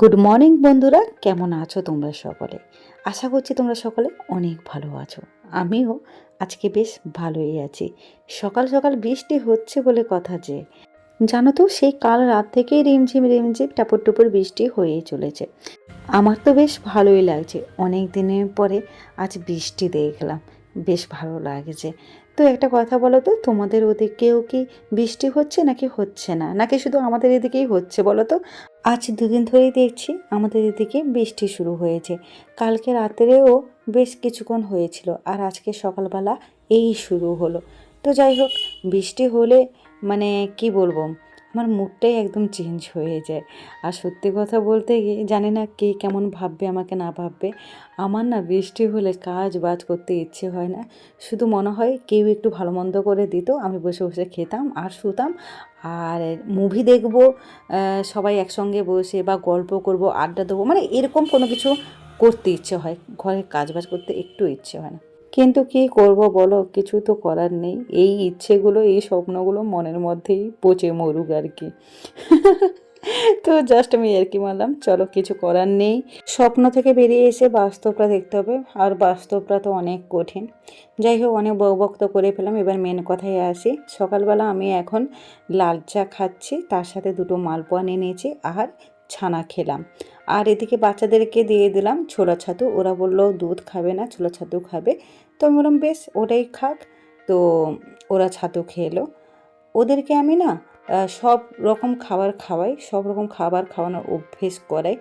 Good morning বন্ধুরা। কেমন আছো তোমরা সকলে? আশা করছি তোমরা সকলে অনেক ভালো আছো। আমিও আজকে বেশ ভালোই আছি। সকাল সকাল বৃষ্টি হচ্ছে বলে কথা যে, জানো তো, সেই কাল রাত থেকেই রিমঝিম রিমঝিম টাপুর টুপুর বৃষ্টি হয়েই চলেছে। আমার তো বেশ ভালোই লাগছে। অনেক দিনের পরে আজ বৃষ্টি দেখলাম। বেশ ভালো লাগছে। তো একটা কথা বলো তো, তোমাদের ওদিকেও কি বৃষ্টি হচ্ছে নাকি হচ্ছে না? নাকি শুধু আমাদের এদিকেই হচ্ছে বলো তো? আজ দুদিন ধরেই দেখছি আমাদের এদিকে বৃষ্টি শুরু হয়েছে। কালকে রাত্রেও বেশ কিছুক্ষণ হয়েছিল আর আজকে সকালবেলা এই শুরু হলো। তো যাই হোক, বৃষ্টি হলে মানে কি বলব? আমার মুডটাই একদম চেঞ্জ হয়ে যায়। আর সত্যি কথা বলতে গিয়ে জানি না কে কেমন ভাববে, আমাকে না ভাববে। আমার না বৃষ্টি হলে কাজ বাজ করতে ইচ্ছে হয় না। শুধু মনে হয় কেউ একটু ভালো মন্দ করে দিত, আমি বসে বসে খেতাম আর শুতাম। আর মুভি দেখব সবাই একসঙ্গে বসে বা গল্প করব, আড্ডা দেবো মানে এরকম কোনো কিছু করতে ইচ্ছে হয়। ঘরে কাজ বাজ করতে একটু ইচ্ছে হয় না। কিন্তু কি করব বলো? কিছু তো করার নেই। এই ইচ্ছেগুলো, এই স্বপ্নগুলো মনের মধ্যেই পচে মরুক আর কি। তো জাস্ট আমি আর কি মারলাম চলো কিছু করার নেই। স্বপ্ন থেকে বেরিয়ে এসে বাস্তবটা দেখতে হবে, আর বাস্তবটা তো অনেক কঠিন। যাই হোক, অনেক বকবক্ত করে ফেলাম এবার মেন কথায় আসি। সকালবেলা আমি এখন লাল চা খাচ্ছি, তার সাথে দুটো মালপোয়া নিয়ে নিয়েছি, আর ছানা খেলাম। আর এদিকে বাচ্চাদেরকে দিয়ে দিলাম ছোলা ছাতু। ওরা বলল, দুধ খাবে না, ছোলা ছাতু খাবে। তো আমি বললাম, বেশ, ওটাই খাক। তো ওরা ছাতু খেলো। ওদেরকে আমি না সব রকম খাবার খাওয়াই, সব রকম খাবার খাওয়ানোর অভ্যেস করাই।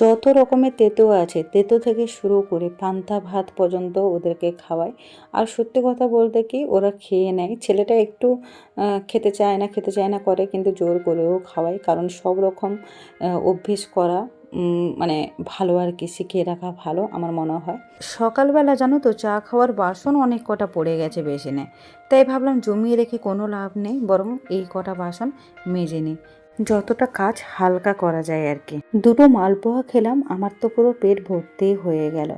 যত রকমের তেতো আছে, তেতো থেকে শুরু করে পান্তা ভাত পর্যন্ত ওদেরকে খাওয়াই। আর সত্যি কথা বলতে কি, ওরা খেয়ে নেয়। ছেলেটা একটু খেতে চায় না, খেতে চায় না করে, কিন্তু জোর করেও খাওয়াই কারণ সব রকম অভ্যেস করা মানে ভালো আর কি, শিখিয়ে রাখা ভালো আমার মনে হয়। সকালবেলা জানো তো চা খাওয়ার বাসন অনেক কটা পড়ে গেছে বেশি নেয় তাই ভাবলাম জমিয়ে রেখে কোনো লাভ নেই, বরং এই কটা বাসন মেজে নিই। যতটা কাজ হালকা করা যায় আর কি। দুটো মালপোয়া খেলাম, আমার তো পুরো পেট ভর্তি হয়ে গেল।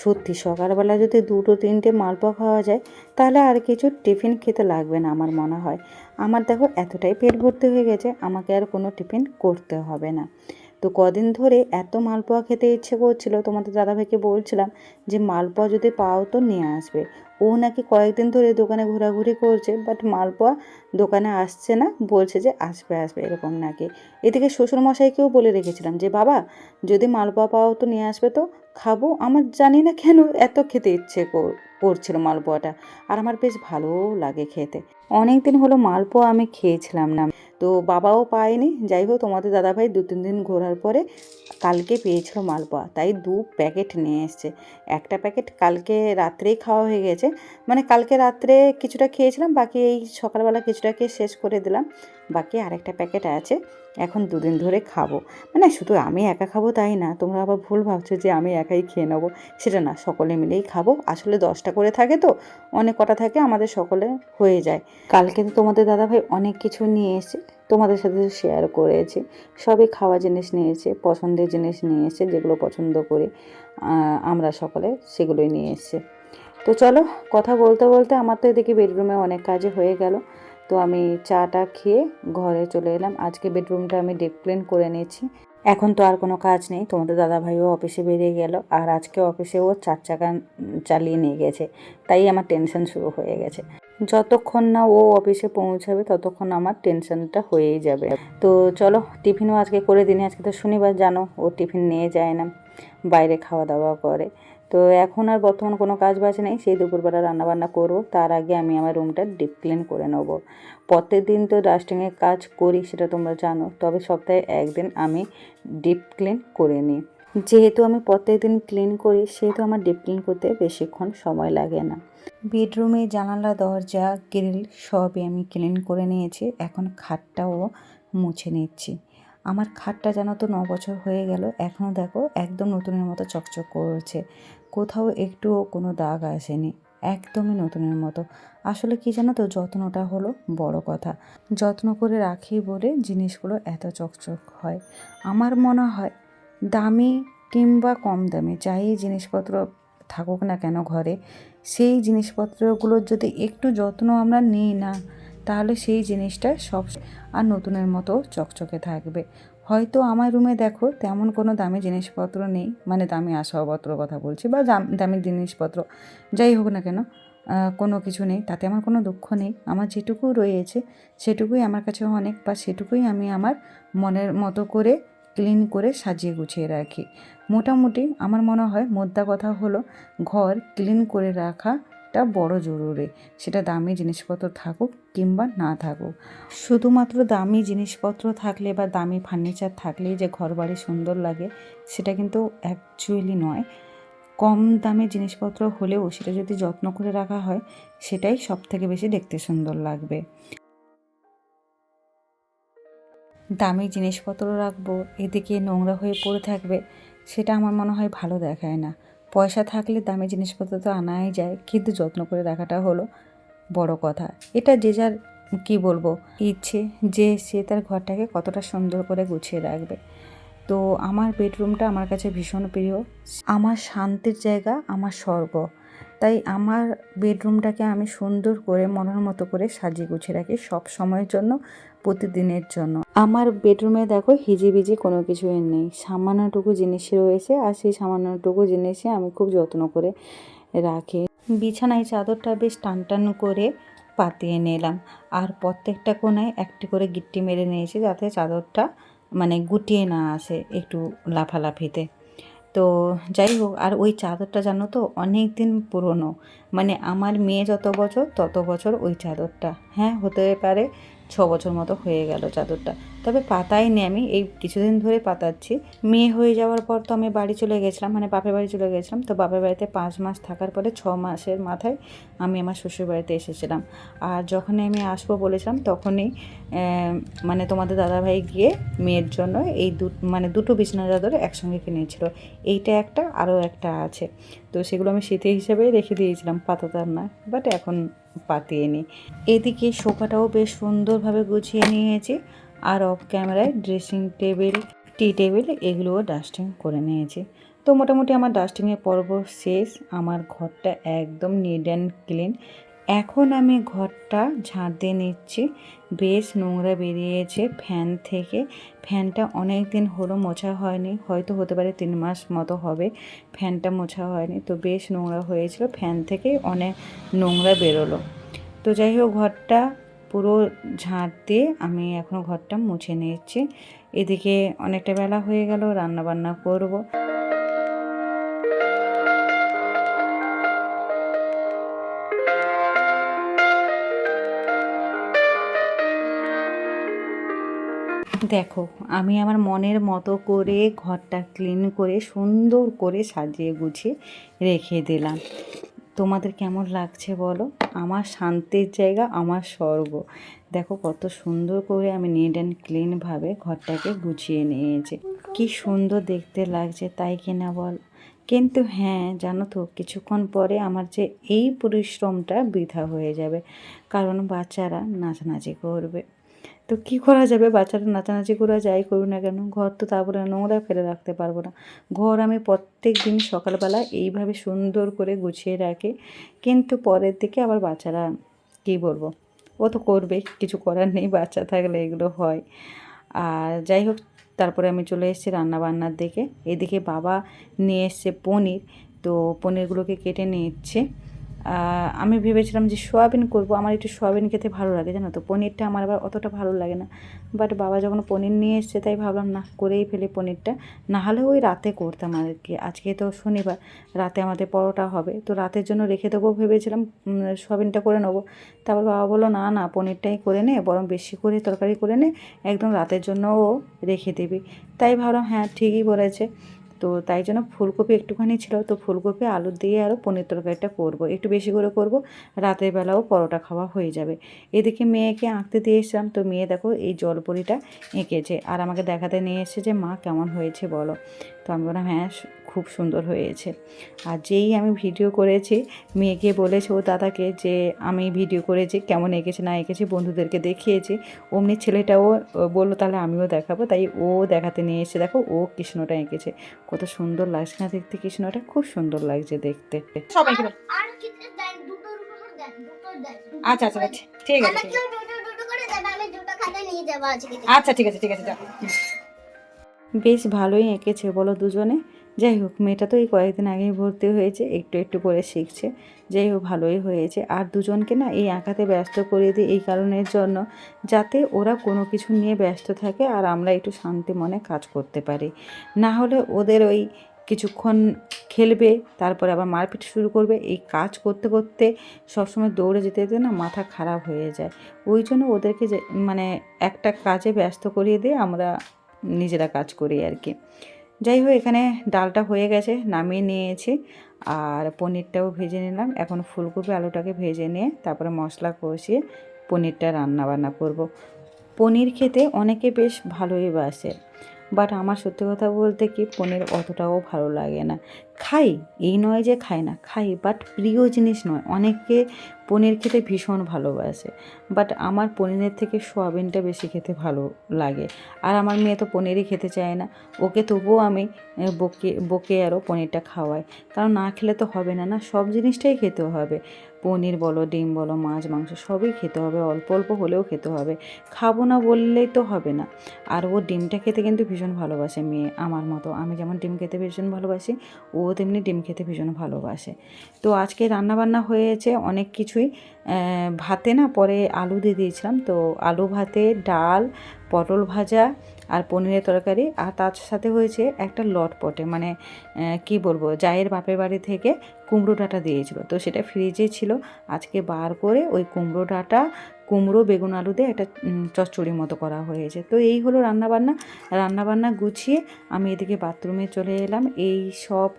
সত্যি, সকালবেলা যদি দুটো তিনটে মালপোয়া খাওয়া যায়, তাহলে আর কিছু টিফিন খেতে লাগবে না আমার মনে হয়। আমার দেখো এতটাই পেট ভর্তি হয়ে গেছে, আমাকে আর কোনো টিফিন করতে হবে না। তো কদিন ধরে এত মালপোয়া খেতে ইচ্ছে করছিল, তোমাদের দাদাভাইকে বলছিলাম যে মালপোয়া যদি পাও তো নিয়ে আসবে। ও নাকি কয়েকদিন ধরে দোকানে ঘোরাঘুরি করছে বাট মালপোয়া দোকানে আসছে না, বলছে যে আসবে আসবে এরকম নাকি। এদিকে শ্বশুরমশাইকেও বলে রেখেছিলাম যে, বাবা, যদি মালপোয়া পাও তো নিয়ে আসবে তো খাব। আমার জানি না কেন এত খেতে ইচ্ছে কর- করছিল মালপোয়াটা। আর আমার বেশ ভালোও লাগে খেতে। অনেক দিন হলো মালপোয়া আমি খেয়েছিলাম না। তো বাবাও পায়নি। যাই হোক, তোমাদের দাদাভাই দু তিন দিন ঘোরার পরে কালকে পেয়েছিল মালপোয়া। তাই দু প্যাকেট নিয়ে এসছে। একটা প্যাকেট কালকে রাত্রেই খাওয়া হয়ে গেছে। মানে কালকে রাত্রে কিছুটা খেয়েছিলাম, বাকি এই সকালবেলা কিছুটা খেয়ে শেষ করে দিলাম। বাকি আরেকটা প্যাকেট আছে, এখন দুদিন ধরে খাব। মানে শুধু আমি একা খাব তাই না, তোমরা আবার ভুল ভাবছ যে আমি একাই খেয়ে নেব। সেটা না, সকলে মিলেই খাব। আসলে দশটা করে থাকে তো, অনেক কটা থাকে, আমাদের সকলে হয়ে যায়। কালকে তো তোমাদের দাদাভাই অনেক কিছু নিয়ে এসে তোমাদের সাথে শেয়ার করেছি। সবই খাওয়া জিনিস নিয়েছে, পছন্দের জিনিস নিয়ে এসে যেগুলো পছন্দ করি আমরা সকলে সেগুলোই নিয়ে এসছে। তো চলো, কথা বলতে বলতে আমার তো এদিকে বেডরুমে অনেক কাজে হয়ে গেল। তো আমি চাটা খেয়ে ঘরে চলে এলাম। আজকে বেডরুমটা আমি ডিপ ক্লিন করে নিয়েছি। এখন তো আর কোনো কাজ নেই। তোমাদের দাদাভাইও অফিসে বেরিয়ে গেল। আর আজকে অফিসে ও চার চাকা চালিয়ে নিয়ে গেছে। তাই আমার টেনশন শুরু হয়ে গেছে। যতক্ষণ না ও অফিসে পৌঁছাবে, ততক্ষণ আমার টেনশনটা হয়েই যাবে। তো চলো, টিফিনও আজকে করে দিনি। আজকে তো শনিবার, জানো, ও টিফিন নিয়ে যায় না। বাইরে খাওয়া দাওয়া করে। তো এখন আর বর্তমান কোনো কাজ বাজ নেই, সেই দুপুরবেলা রান্নাবান্না করব। তার আগে আমি আমার রুমটা ডিপ ক্লিন করে নেব। প্রত্যেক দিন তো ডাস্টিংয়ের কাজ করি, সেটা তোমরা জানো। তবে সপ্তাহে একদিন আমি ডিপ ক্লিন করে নিই। যেহেতু আমি প্রত্যেক দিন ক্লিন করি, সেহেতু আমার ডিপ ক্লিন করতে বেশিক্ষণ সময় লাগে না। বেডরুমে জানালা, দরজা, গ্রিল সবই আমি ক্লিন করে নিয়েছি। এখন খাটটাও মুছে নিচ্ছি। আমার খাটটা জানো তো ন বছর হয়ে গেল এখনও দেখো একদম নতুনের মতো চকচক করছে। কোথাও একটুও কোনো দাগ আসেনি, একদমই নতুনের মতো। আসলে কি জানো তো, যত্নটা হলো বড় কথা। যত্ন করে রাখি বলে জিনিসগুলো এত চকচক হয়। আমার মনে হয় দামি কিংবা কম দামি, যাই জিনিসপত্র থাকুক না কেন ঘরে, সেই জিনিসপত্রগুলোর যদি একটু যত্ন আমরা নিই না তাহলে সেই জিনিসটা সব আর নতুনের মতো চকচকে থাকবে। হয়তো আমার রুমে দেখো তেমন কোনো দামি জিনিসপত্র নেই মানে দামি আসবাবপত্র কথা বলছি বা দাম- জিনিসপত্র, যাই হোক না কেন কোনো কিছু নেই, তাতে আমার কোনো দুঃখ নেই। আমার যেটুকু রয়েছে, সেটুকুই আমার কাছে অনেক বা সেটুকুই আমি আমার মনের মতো করে ক্লিন করে সাজিয়ে গুছিয়ে রাখি। মোটামুটি আমার মনে হয় মোদ্দা কথা হলো, ঘর ক্লিন করে রাখাটা বড় জরুরি। সেটা দামি জিনিসপত্র থাকুক কিংবা না থাকুক। শুধুমাত্র দামি জিনিসপত্র থাকলে বা দামি ফার্নিচার থাকলেই যে ঘর বাড়ি সুন্দর লাগে, সেটা কিন্তু অ্যাকচুয়ালি নয়। কম দামে জিনিসপত্র হলেও সেটা যদি যত্ন করে রাখা হয়, সেটাই সব থেকে বেশি দেখতে সুন্দর লাগবে। দামি জিনিসপত্র রাখব, এদিকে নোংরা হয়ে পড়ে থাকবে, সেটা আমার মনে হয় ভালো দেখায় না। পয়সা থাকলে দামি জিনিসপত্র তো আনাই যায়, কিন্তু যত্ন করে রাখাটা হলো বড় কথা। এটা যে যার, কি বলব, ইচ্ছে, যে সে তার ঘরটাকে কতটা সুন্দর করে গুছিয়ে রাখবে। তো আমার বেডরুমটা আমার কাছে ভীষণ প্রিয়। আমার শান্তির জায়গা, আমার স্বর্গ। তাই আমার বেডরুমটাকে আমি সুন্দর করে, মনের মতো করে সাজিয়ে গুছিয়ে রাখি সব সময়ের জন্য, প্রতিদিনের জন্য। আমার বেডরুমে দেখো হিজিবিজি কোনো কিছুই নেই। সামান্যটুকু জিনিসই রয়েছে আর সেই সামান্যটুকু জিনিসে আমি খুব যত্ন করে রাখি। বিছানায় চাদরটা বেশ টান টান করে পাতিয়ে নিলাম আর প্রত্যেকটা কোনায় একটি করে গিট্টি মেরে নিয়েছি যাতে চাদরটা মানে গুটিয়ে না আসে একটু লাফালাফিতে। তো যাই হোক, আর ওই চাদরটা জানো তো অনেক দিন পুরনো। মানে আমার মেয়ে যত বছর, তত বছর ওই চাদরটা। হ্যাঁ হতে পারে ছ বছর মতো হয়ে গেল চাদরটা। তবে পাতাইনি আমি। এই কিছুদিন ধরে পাতাচ্ছি। মেয়ে হয়ে যাওয়ার পর তো আমি বাড়ি চলে গেছিলাম মানে বাপের বাড়ি চলে গেছিলাম। তো বাপের বাড়িতে পাঁচ মাস থাকার পরে ছ মাসের মাথায় আমি আমার শ্বশুর বাড়িতে এসেছিলাম। আর যখনই আমি আসব বলেছিলাম, তখনই মানে তোমাদের দাদাভাই গিয়ে মেয়ের জন্য এই দু মানে দুটো বিছানা চাদর একসঙ্গে কিনেছিল। এইটা একটা, আরও একটা আছে। তো সেগুলো আমি স্মৃতি হিসেবে রেখে দিয়েছিলাম পাতাতাম না বাট এখন পাতিয়ে নিই এদিকে সোফাটাও বেশ সুন্দরভাবে গুছিয়ে নিয়েছি। আর অফ ক্যামেরায় ড্রেসিং টেবিল টি টেবিল এগুলোও ডাস্টিং করে নিয়েছি। তো মোটামুটি আমার ডাস্টিংয়ের পর্ব শেষ। আমার ঘরটা একদম নিট অ্যান্ড ক্লিন এখন আমি ঘরটা ঝাঁট দিয়ে নিচ্ছি। বেশ নোংরা বেরিয়েছে ফ্যান থেকে। ফ্যানটা অনেক দিন হলো মোছা হয়নি। হয়তো হতে পারে তিন মাস মতো হবে ফ্যানটা মোছা হয়নি। তো বেশ নোংরা হয়েছিল। ফ্যান থেকে অনেক নোংরা বেরোলো। তো যাই হোক, ঘরটা পুরো ঝাঁট দিয়ে আমি এখনও ঘরটা মুছে নিয়েছি। এদিকে অনেকটা বেলা হয়ে গেল রান্না বান্না করব। দেখো, আমি আমার মনের মতো করে ঘরটা ক্লিন করে সুন্দর করে সাজিয়ে গুছিয়ে রেখে দিলাম। তোমাদের কেমন লাগছে বলো? আমার শান্তির জায়গা, আমার স্বর্গ। দেখো কত সুন্দর করে আমি নিট অ্যান্ড ক্লিনভাবে ঘরটাকে গুছিয়ে নিয়েছি। কি সুন্দর দেখতে লাগছে, তাই কিনা বল? কিন্তু হ্যাঁ জানো তো, কিছুক্ষণ পরে আমার যে এই পরিশ্রমটা বৃথা হয়ে যাবে। কারণ বাচ্চারা নাচানাচি করবে। তো কি করা যাবে? বাচ্চারা নাচানাচি করে যাই করুক না কেন, ঘর তো তারপরে নোংরা ফেলে রাখতে পারব না। ঘর আমি প্রত্যেক দিন সকালবেলা এইভাবে সুন্দর করে গুছিয়ে রাখি। কিন্তু পরের দিকে আবার বাচ্চারা, কী বলব? ও তো করবে, কিছু করার নেই, বাচ্চা থাকলে এগুলো হয়। আর যাই হোক, তারপরে আমি চলে এসেছি রান্নাবান্নার দিকে। এদিকে বাবা নিয়ে এসছে পনির। তো পনিরগুলোকে কেটে নিচ্ছে। আমি ভেবেছিলাম যে সোয়াবিন করব। আমার একটু সোয়াবিন খেতে ভালো লাগে, জানো তো? পনিরটা আমার আবার অতটা ভালো লাগে না। বাট বাবা যখন পনির নিয়ে এসছে, তাই ভাবলাম না করেই ফেলি পনিরটা। না হলে ওই রাতে করতাম আর কি। আজকে তো শনিবার, রাতে আমাদের পরোটা হবে। তো রাতের জন্য রেখে দেবো ভেবেছিলাম সোয়াবিনটা করে নেব। তারপর বাবা বলল, না না, পনিরটাই করে নে, বরং বেশি করে তরকারি করে নে। একদম রাতের জন্যও রেখে দিবি। তাই ভাবলাম হ্যাঁ ঠিকই বলেছে। তো তাই জন্য ফুলকপি একটুখানি ছিল। তো ফুলকপি, আলু দিয়ে আরও পনির তরকারিটা করব। একটু বেশি করে করব, রাতের বেলাও পরোটা খাওয়া হয়ে যাবে। এদিকে মেয়েকে আঁকতে দিয়ে এসেছিলাম। তো মেয়ে দেখো এই জলপরিটা এঁকেছে। আর আমাকে দেখাতে নিয়ে এসেছে যে, মা, কেমন হয়েছে বলো? তো আমি বললাম হ্যাঁ খুব সুন্দর হয়েছে। আর যেই আমি ভিডিও করেছি মেয়েকে বলেছে ও দাদাকে যে আমি ভিডিও করেছি কেমন এঁকেছে না এঁকেছি বন্ধুদেরকে দেখিয়েছি। অমনি ছেলেটাও বলল তাহলে আমিও দেখাবো। তাই ও দেখাতে নিয়ে এসে দেখো ও কৃষ্ণটা এঁকেছে। কত সুন্দর লাগছে না দেখতে কৃষ্ণটা? খুব সুন্দর লাগছে দেখতে। সবাই করে আর কিছু দেন দুটোর উপর দেন দুটো দেন আচ্ছা আচ্ছা আচ্ছা, ঠিক আছে ঠিক আমাকেও দুটো দুটো করে দেবে আমি দুটো খাতা নিয়ে যাব আজকে। থেকে। আছে। আচ্ছা ঠিক আছে ঠিক আছে যাও। বেশ ভালোই এঁকেছে বলো দুজনে। যাই হোক, মেয়েটা তো এই কয়েকদিন আগেই ভর্তি হয়েছে, একটু একটু করে শিখছে। যাই হোক, ভালোই হয়েছে। আর দুজনকে না এই আঁকাতে ব্যস্ত করে দিই এই কারণের জন্য, যাতে ওরা কোনো কিছু নিয়ে ব্যস্ত থাকে আর আমরা একটু শান্তি মনে কাজ করতে পারি। না হলে ওদের ওই কিছুক্ষণ খেলবে, তারপরে আবার মারপিট শুরু করবে। এই কাজ করতে করতে সবসময় দৌড়ে যেতে যেতে না মাথা খারাপ হয়ে যায়। ওই জন্য ওদেরকে মানে একটা কাজে ব্যস্ত করিয়ে দিয়ে আমরা নিজেরা কাজ করি আর কি। যাই হোক, এখানে ডালটা হয়ে গেছে, নামিয়ে নিয়েছি। আর পনিরটাও ভেজে নিলাম। এখন ফুলকপি আলুটাকে ভেজে নিয়ে তারপরে মশলা কষিয়ে পনিরটা রান্না বান্না করব। পনির খেতে অনেকে বেশ ভালোই বাসে, বাট আমার সত্যি কথা বলতে কি, পনির অতটাও ভালো লাগে না। খাই, এই নয় যে খাই না, খাই, বাট প্রিয় জিনিস নয়। অনেকে পনির খেতে ভীষণ ভালোবাসে বাট আমার পনিরের থেকে সোয়াবিনটা বেশি খেতে ভালো লাগে। আর আমার মেয়ে তো পনিরই খেতে চায় না, ওকে তবুও আমি বকে বকে আরও পনিরটা খাওয়াই। কারণ না খেলে তো হবে না না, সব জিনিসটাই খেতে হবে। পনির বলো, ডিম বলো, মাছ, মাংস সবই খেতে হবে, অল্প অল্প হলেও খেতে হবে। খাব না বললেই তো হবে না। আর ও ডিমটা খেতে কিন্তু ভীষণ ভালোবাসে মেয়ে আমার মতো। আমি যেমন ডিম খেতে ভীষণ ভালোবাসি, ও তেমনি ডিম খেতে ভীষণ ভালোবাসে। তো আজকে রান্নাবান্না হয়েছে অনেক কিছুই। ভাতে না পরে আলু দিয়ে দিয়েছিলাম। তো আলু ভাতে ডাল, পটল ভাজা আর পনিরের তরকারি। আর তার সাথে হয়েছে একটা লটপটে মানে কি বলব, জায়ের বাপের বাড়ি থেকে কুমড়ো ডাঁটা দিয়েছিল। তো সেটা ফ্রিজে ছিল। আজকে বার করে ওই কুমড়ো ডাঁটা, কুমড়ো, বেগুন, আলু দিয়ে একটা চচ্চড়ির মতো করা হয়েছে। তো এই হলো রান্নাবান্না। রান্নাবান্না গুছিয়ে আমি এদিকে বাথরুমে চলে এলাম। এই সব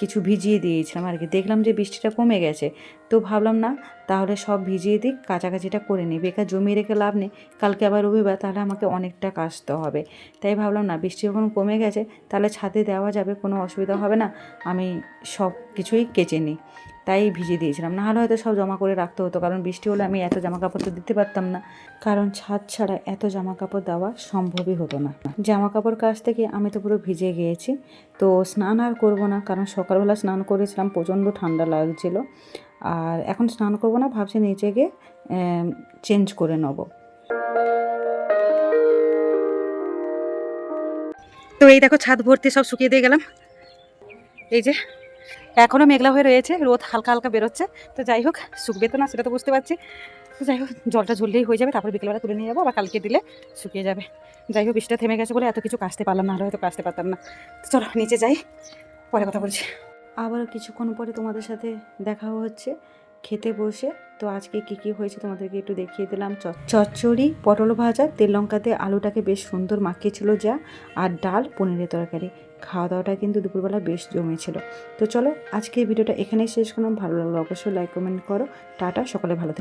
কিছু ভিজিয়ে দিয়েছিলাম আর কি। দেখলাম যে বৃষ্টিটা কমে গেছে। তো ভাবলাম, না, তাহলে সব ভিজিয়ে দিই কাছাকাছিটা করে নিই। বেকার জমিয়ে রেখে লাভ নেই। কালকে আবার রবিবার, তাহলে আমাকে অনেকটা কাচতে হবে। তাই ভাবলাম, না, বৃষ্টি যখন কমে গেছে, তাহলে ছাদে দেওয়া যাবে, কোনো অসুবিধা হবে না। আমি সব কিছুই কেচে নিই। তাই ভিজিয়ে দিয়েছিলাম। না হলে হয়তো সব জমা করে রাখতে হতো, কারণ বৃষ্টি হলে আমি এত জামা কাপড় তো দিতে পারতাম না। কারণ ছাদ ছাড়া এত জামা কাপড় দেওয়া সম্ভবই হতো না। জামা কাপড় কাছ থেকে আমি তো পুরো ভিজে গিয়েছি, তো স্নান আর করব না, কারণ সকালবেলা স্নান করেছিলাম, প্রচণ্ড ঠান্ডা লাগছিল। আর এখন স্নান করব না, ভাবছি নিচে গিয়ে চেঞ্জ করে নেব। তো এই দেখো ছাদ ভর্তি সব শুকিয়ে দিয়ে গেলাম। এই যে এখনও মেঘলা হয়ে রয়েছে, রোদ হালকা হালকা বেরোচ্ছে। তো যাই হোক শুকবে তো না সেটা তো বুঝতে পারছি। তো যাই হোক, জলটা ঝরলেই হয়ে যাবে, তারপর বিকেলবেলা তুলে নিয়ে যাব, আবার কালকে দিলে শুকিয়ে যাবে। যাই হোক, বৃষ্টিটা থেমে গেছে বলে এত কিছু কাচতে পারলাম না হয়তো কাচতে পারতাম না। তো চলো, নিচে যাই, পরে কথা বলছি। আবারও কিছুক্ষণ পরে তোমাদের সাথে দেখা হচ্ছে, খেতে বসে। তো আজকে কি কি হয়েছে তোমাদেরকে একটু দেখিয়ে দিলাম। চচ্চড়ি, পটল ভাজা, তেল লঙ্কাতে আলুটাকে বেশ সুন্দর মাখিয়েছিল যা, আর ডাল পনিরের তরকারি। খাওয়া দাওয়াটা কিন্তু দুপুরবেলা বেশ জমেছিল। তো চলো আজকে এই ভিডিওটা এখানেই শেষ করলাম। ভালো লাগল অবশ্যই লাইক কমেন্ট করো। টাটা, সকলে ভালো থাকো।